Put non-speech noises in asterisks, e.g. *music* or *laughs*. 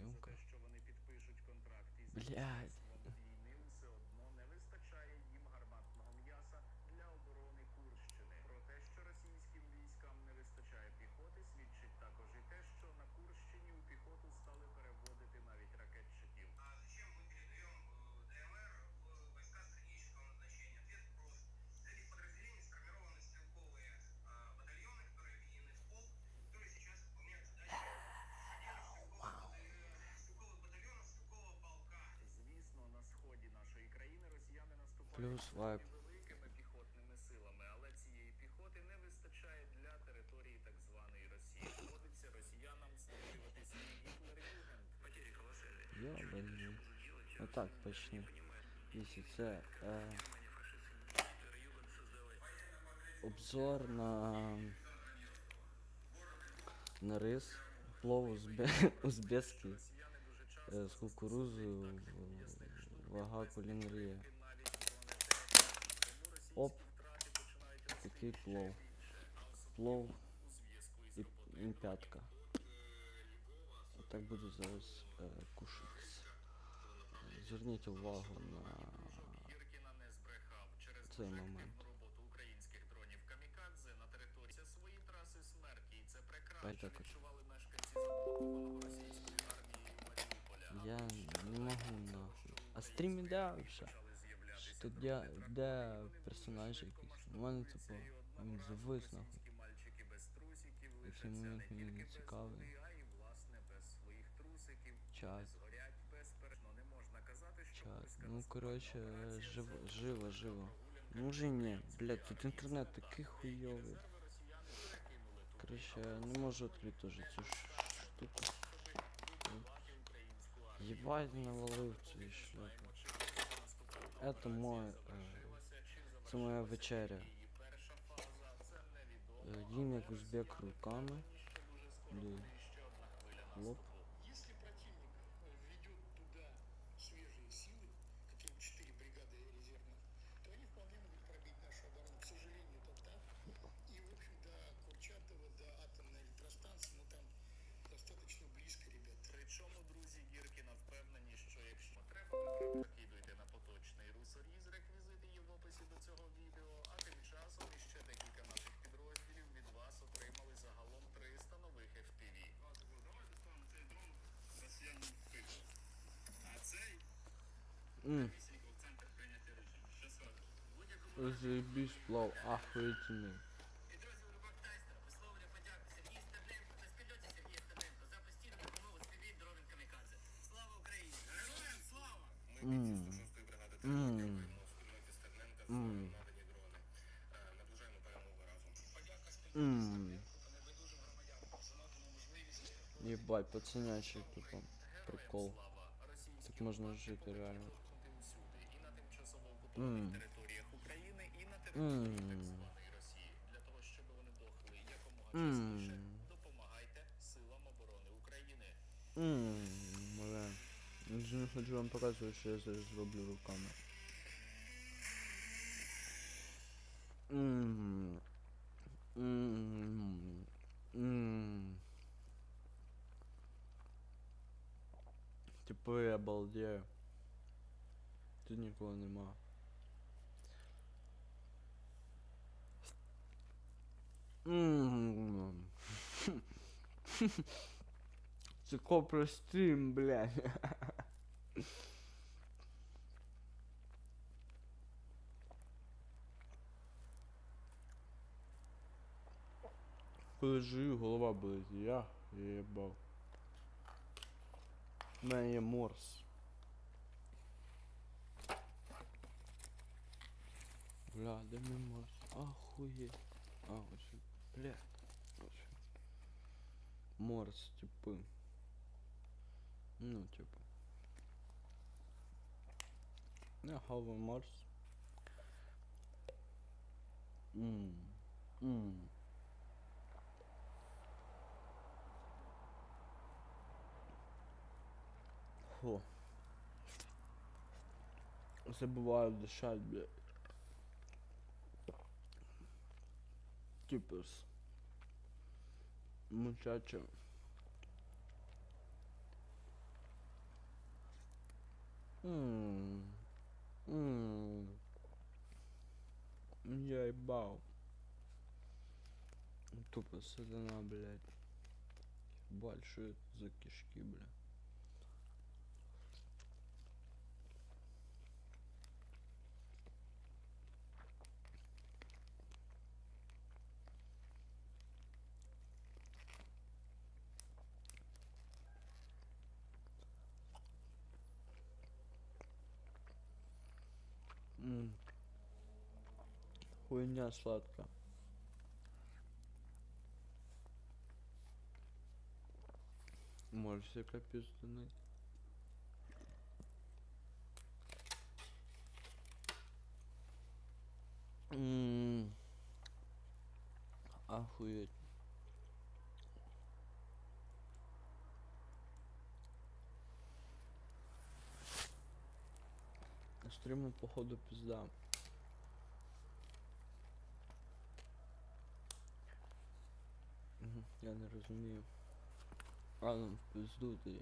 Съемка. що Плюс вайп. великими піхотними силами, але цієї піхоти не вистачає для території так званої Росії. Доводиться росіянам створювати свій Гітлер-Югенд. Потери. Ну так, почни. Якщо це е, обзор на, на рис, плов узбе, узбекський е, з кукурузою, вага кулінарія. навіть бронетехніки, тому Оп, російські втрати починають такий рости плов. ще більше, а Плов особливо у зв'язку із і, роботою і п'ятка. Отак буду зараз е, кушатися. Зверніть увагу на Гіркіна не збрехав. Через цей дуже момент. активну роботу українських дронів камікадзе на території це свої траси смерті, і це прекрасно Ай, так от. відчували мешканці заблокованого російською армією Маріуполя. Я не можу нахуй. А стрім іде вже. Тут я де персонаж якийсь. У мене типу він завис нахуй. І момент мені не цікавий. Чат. Чат. Ну коротше, живо, живо, живо. Ну і ні. Блять, тут інтернет такий хуйовий. Коротше, не можу відкрити вже цю штуку. Єбать навалив цю шляпу. Это мой, це моя вечеря. Їм як узбек руками. Лоп. Слава Україні! Героям слава! Ммм. Ммм. Ммм. надані дрони. Наближаємо перемогу разом. Подяка Ммм. небайдужим громадянам за надану можливість Єбать, пацанячий типу. Прикол. слава. Російські Так можна окупанти жити будуть реально. тимчасово окупованих Ммм. територіях України, і на території так Ммм. званої Росії. Для того, щоб вони дохли якомога частіше, Ммм. допомагайте силам оборони України. Ммм, бля. Я вже не хочу вам показувати, що я зараз зроблю руками. Ммм. Ммм. Ммм. Типу я балдею. Тут нікого нема. *laughs* Це копрострім, блядь. Коли жую, голова болить. Я їбав. У мене є морс. Бля, де мій морс? Ахуєть. А, ось. він. Морс, типу. Ну, типу. Я хаваю морс. Ммм. Ммм. Фу. Забываю дышать, блядь. Типус muchacho. Mmm. Mmm. Я ебал. Тупо сатана, блядь. Большой за кишки, блядь. Хуйня сладкая. Можешь себе капец тянуть. М. Охуеть. Стриму походу пизда. Я не розумію. А, ну, в пизду тоді.